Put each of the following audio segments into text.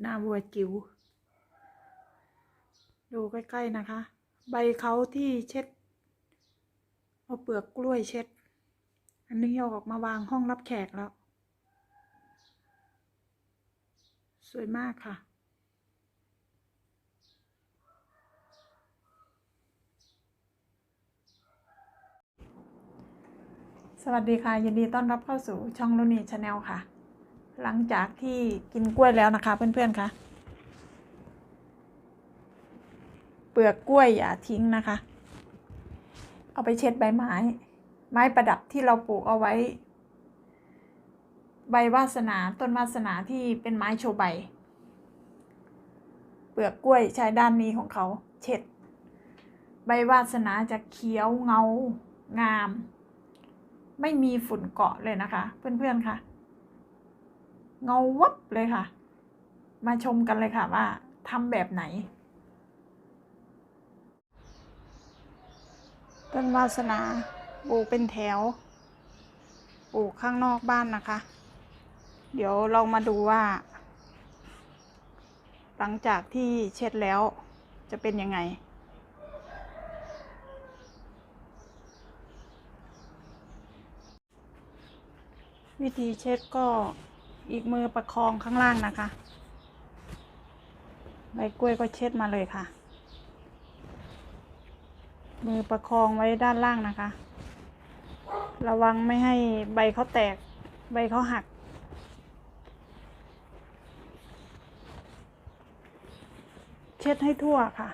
หน้าวัวจิ๋วดูใกล้ๆนะคะ ใบเขาที่เช็ดเอาเปลือกกล้วยเช็ด อันนี้เอาออกมาวางห้องรับแขกแล้ว สวยมากค่ะ สวัสดีค่ะ ยินดีต้อนรับเข้าสู่ช่องลุนีชาแนลค่ะ หลังจากที่กินกล้วยแล้วนะคะ เพื่อนๆคะเปลือกกล้วยอย่าทิ้งนะคะ เอาไปเช็ดใบไม้ ไม้ประดับที่เราปลูกเอาไว้ ใบวาสนาต้นวาสนาที่เป็นไม้โชว์ใบ เปลือกกล้วยใช้ด้านนี้ของเขาเช็ด ใบวาสนาจะเขียวเงางาม ไม่มีฝุ่นเกาะเลยนะคะ เพื่อนๆค่ะ เงาวับเลยค่ะ มาชมกันเลยค่ะว่าทำแบบไหน ต้นวาสนาปลูกเป็นแถวปลูกข้างนอกบ้านนะคะ เดี๋ยวเรามาดูว่า หลังจากที่เช็ดแล้วจะเป็นยังไงวิธีเช็ดก็ อีกมือประคองข้างล่างนะคะใบกล้วยก็เช็ดมาเลยค่ะ มือประคองไว้ด้านล่างนะคะ ระวังไม่ให้ใบเขาแตก ใบเขาหัก เช็ดให้ทั่วค่ะ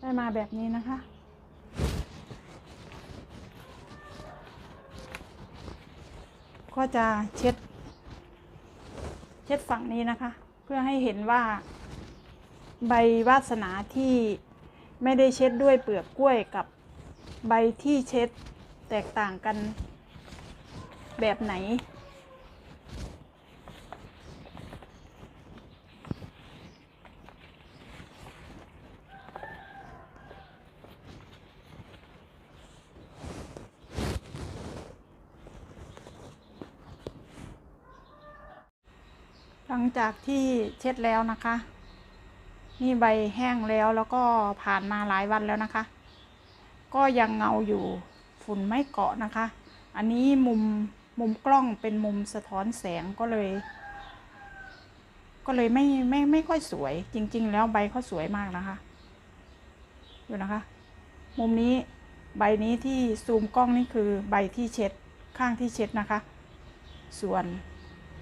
ได้มาแบบนี้นะคะ ก็จะเช็ด เช็ดฝั่งนี้นะคะ เพื่อให้เห็นว่า ใบวาสนาที่ไม่ได้เช็ดด้วยเปลือกกล้วยกับใบที่เช็ดแตกต่างกันแบบไหน งจากที่เช็ดแล้วนะคะ นี่ใบแห้งแล้วแล้วก็ผ่านมาหลายวันแล้วนะคะ ก็ยังเงาอยู่ฝุ่นไม่เกาะนะคะ อันนี้มุมมุมกล้องเป็นมุมสะท้อนแสงก็เลย ก็เลยไม่ไม่ไม่ค่อยสวยจริง ๆ แล้วใบเขาสวยมากนะคะ ดูนะคะ มุมนี้ใบนี้ที่ซูมกล้องนี่คือใบที่เช็ดข้างที่เช็ดนะคะ ส่วน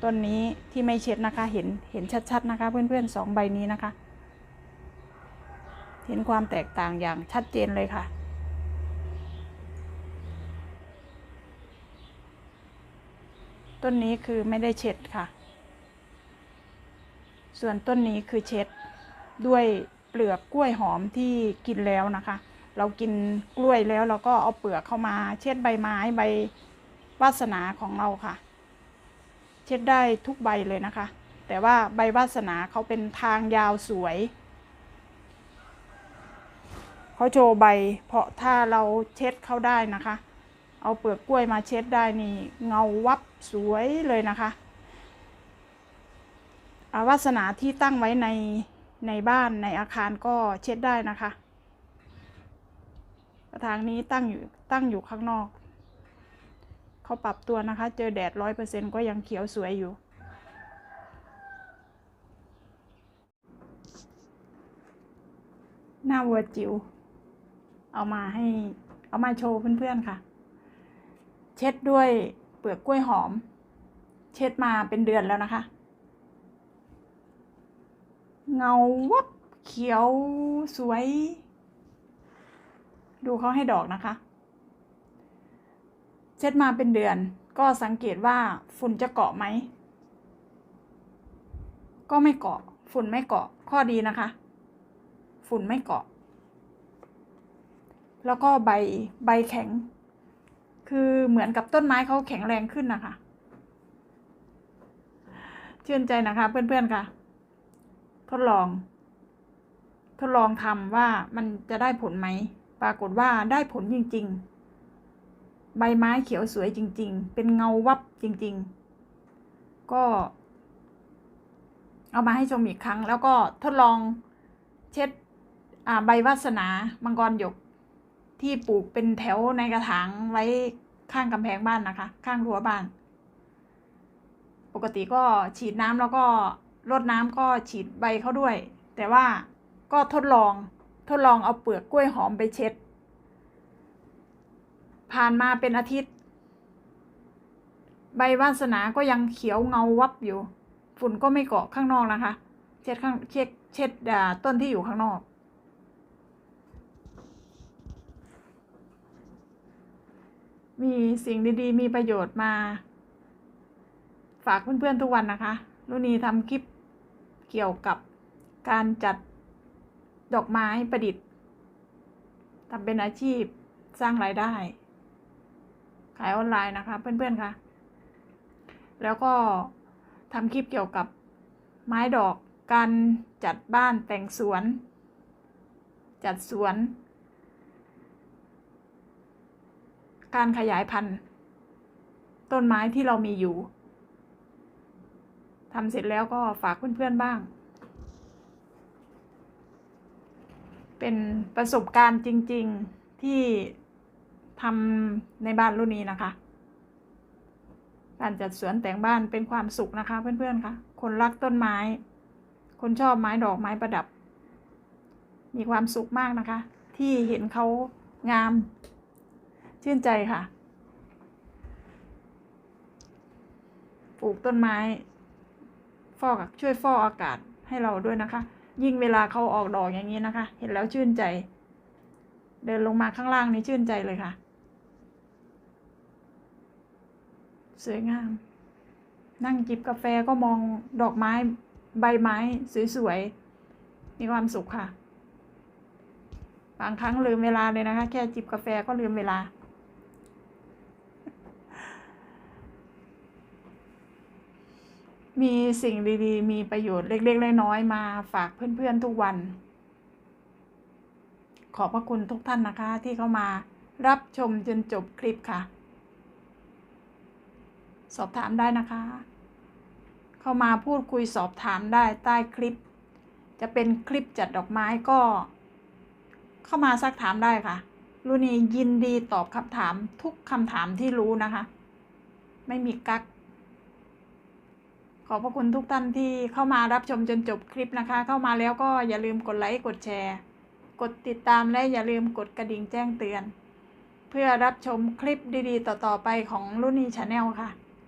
ต้นนี้ที่ไม่เช็ดนะคะ เห็นเห็นชัดๆนะคะ เพื่อนๆสองใบนี้นะคะ เห็นความแตกต่างอย่างชัดเจนเลยค่ะ ต้นนี้คือไม่ได้เช็ดค่ะ ส่วนต้นนี้คือเช็ดด้วยเปลือกกล้วยหอมที่กินแล้วนะคะ เรากินกล้วยแล้วเราก็เอาเปลือกเข้ามา เช็ดใบไม้ใบวาสนาของเราค่ะ เช็ดได้ทุกใบเลยนะคะ แต่ว่าใบวาสนาเขาเป็นทางยาวสวยเขาโชว์ใบ เพราะถ้าเราเช็ดเขาได้นะคะ เอาเปลือกกล้วยมาเช็ดได้นี่เงาวับสวยเลยนะคะอาวาสนาที่ตั้งไว้ในในบ้านในอาคารก็เช็ดได้นะคะ กระถางนี้ตั้งอยู่ตั้งอยู่ข้างนอก เขาปรับตัวนะคะ เจอแดดร้อยเปอร์เซ็นก็ยังเขียวสวยอยู่ หน้าวัวจิ๋วเอามาให้เอามาโชว์เพื่อนๆค่ะ เช็ดด้วยเปลือกกล้วยหอม เช็ดมาเป็นเดือนแล้วนะคะ เงาวับเขียวสวย ดูเขาให้ดอกนะคะ เช็ดมาเป็นเดือน ก็สังเกตว่าฝุ่นจะเกาะไหม ก็ไม่เกาะ ฝุ่นไม่เกาะ ข้อดีนะคะ ฝุ่นไม่เกาะ แล้วก็ใบใบแข็ง คือเหมือนกับต้นไม้เขาแข็งแรงขึ้นนะคะ ชื่นใจนะคะเพื่อนๆค่ะ ทดลอง ทดลองทำว่ามันจะได้ผลไหม ปรากฏว่าได้ผลจริง ๆ ใบไม้เขียวสวยจริง ๆ เป็นเงาวับจริง ๆ ก็ เอามาให้ชมอีกครั้ง แล้วก็ทดลองเช็ดอ่าใบวาสนามังกรหยกที่ปลูกเป็นแถวในกระถางไว้ข้างกำแพงบ้านนะคะ ข้างรั้วบ้าน ปกติก็ฉีดน้ำแล้วก็รดน้ำก็ฉีดใบเขาด้วย แต่ว่าก็ทดลองทดลองเอาเปลือกกล้วยหอมไปเช็ด ผ่านมาเป็นอาทิตย์ ใบวาสนาก็ยังเขียวเงาวับอยู่ ฝุ่นก็ไม่เกาะข้างนอกนะคะ เช็ดข้างเช็ดเช็ดอ่าต้นที่อยู่ข้างนอกมีสิ่งดีๆ มีประโยชน์มา ฝากเพื่อนๆทุกวันนะคะรุณีทำคลิปเกี่ยวกับการจัดดอกไม้ประดิษฐ์ทำเป็นอาชีพสร้างรายได้ ขายออนไลน์นะคะ เพื่อนๆคะแล้วก็ทำคลิปเกี่ยวกับไม้ดอกการจัดบ้านแต่งสวน จัดสวน การขยายพันธุ์ต้นไม้ที่เรามีอยู่ทำเสร็จแล้วก็ฝากเพื่อนๆบ้าง เป็นประสบการณ์จริง ๆที่ ทำในบ้านรุ่นนี้นะคะ การจัดสวนแต่งบ้านเป็นความสุขนะคะ เพื่อนๆคะคนรักต้นไม้ คนชอบไม้ดอกไม้ประดับ มีความสุขมากนะคะ ที่เห็นเขางาม ชื่นใจค่ะปลูกต้นไม้ ฟอกช่วยฟอกอากาศให้เราด้วยนะคะ ยิ่งเวลาเขาออกดอกอย่างนี้นะคะ เห็นแล้วชื่นใจ เดินลงมาข้างล่างนี่ชื่นใจเลยค่ะ สวยงาม นั่งจิบกาแฟก็มองดอกไม้ใบไม้สวยๆ มีความสุขค่ะ บางครั้งลืมเวลาเลยนะคะ แค่จิบกาแฟก็ลืมเวลา มีสิ่งดีๆ มีประโยชน์เล็กๆ น้อยๆ มาฝากเพื่อนๆ ทุกวัน ขอบพระคุณทุกท่านนะคะที่เข้ามารับชมจนจบคลิปค่ะ สอบถามได้นะคะ เข้ามาพูดคุยสอบถามได้ใต้คลิป จะเป็นคลิปจัดดอกไม้ก็ เข้ามาซักถามได้ค่ะรุนียินดีตอบคำถามทุกคำถามที่รู้นะคะ ไม่มีกักขอบพระคุณทุกท่านที่เข้ามารับชมจนจบคลิปนะคะ เข้ามาแล้วก็อย่าลืมกดไลค์กดแชร์ กดติดตามและอย่าลืมกดกระดิ่งแจ้งเตือน เพื่อรับชมคลิปดีๆ ต่อๆไปของรุ่นนี้ชาแนลค่ะ